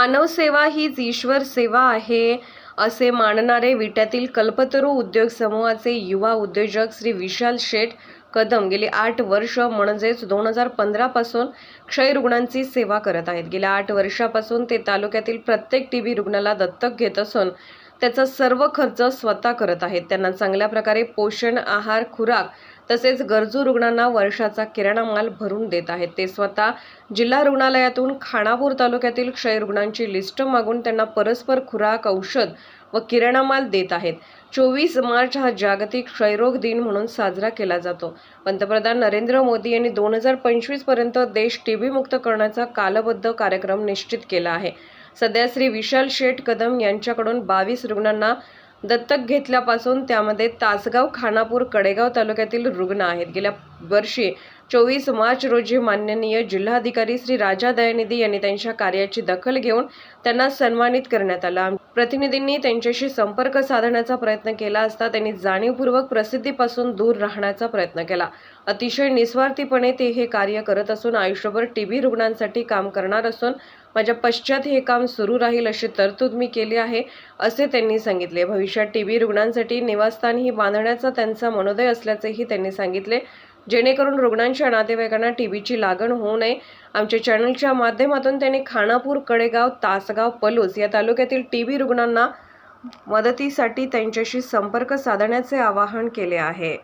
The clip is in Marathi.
मानव सेवा हीच ईश्वर सेवा आहे असे मानणारे विट्यातील कल्पतरू उद्योग समूहाचे युवा उद्योजक श्री विशाल शेठ कदम गेली आठ वर्ष म्हणजेच दोन हजार पंधरापासून क्षयरुग्णांची सेवा करत आहेत. गेल्या आठ वर्षापासून ते तालुक्यातील प्रत्येक टी बी रुग्णाला दत्तक घेत असून त्याचा सर्व खर्च स्वतः करत आहेत. त्यांना चांगल्या प्रकारे पोषण आहार खुराक तसेच गरजू रुग्णांना वर्षाचा किराणा माल भरून देत आहेत. ते स्वतः जिल्हा रुग्णालयातून खानापूर तालुक्यातील क्षयरुग्णांची लिस्ट मागून त्यांना परस्पर खुराक औषध व किराणा माल देत आहेत. चोवीस मार्च हा जागतिक क्षयरोग दिन म्हणून साजरा केला जातो. पंतप्रधान नरेंद्र मोदी यांनी दोन हजार पंचवीसपर्यंत देश देश टीबी मुक्त करण्याचा कालबद्ध कार्यक्रम निश्चित केला आहे. सध्या श्री विशाल शेठ कदम यांच्याकडून बावीस रुग्णांना दत्तक घेतल्यापासून त्यामध्ये तासगाव खानापूर कडेगाव तालुक्यातील रुग्ण आहेत. गेल्या वर्षी चोवीस मार्च रोजी माननीय जिल्हाधिकारी श्री राजा दयानिधी यांनी त्यांच्या कार्याची दखल घेऊन त्यांना सन्मानित करण्यात आलं. प्रतिनिधींनी त्यांच्याशी संपर्क साधण्याचा प्रयत्न केला असता त्यांनी जाणीवपूर्वक प्रसिद्धीपासून दूर राहण्याचा प्रयत्न केला. अतिशय निस्वार्थीपणे ते हे कार्य करत असून आयुष्यभर टी व्ही रुग्णांसाठी काम करणार असून माझ्या पश्चात हे काम सुरू राहील अशी तरतूद मी केली आहे असे त्यांनी सांगितले. भविष्यात टी व्ही रुग्णांसाठी निवासस्थानही बांधण्याचा त्यांचा मनोदय असल्याचेही त्यांनी सांगितले. जेणेकरून रुग्णांच्या नातेवाईकांना टीबीची लागण होऊ नये. आमच्या चॅनलच्या माध्यमातून त्यांनी खानापूर कडेगाव तासगाव पलूस या तालुक्यातील टीबी रुग्णांना मदतीसाठी त्यांच्याशी संपर्क साधण्याचे आवाहन केले आहे.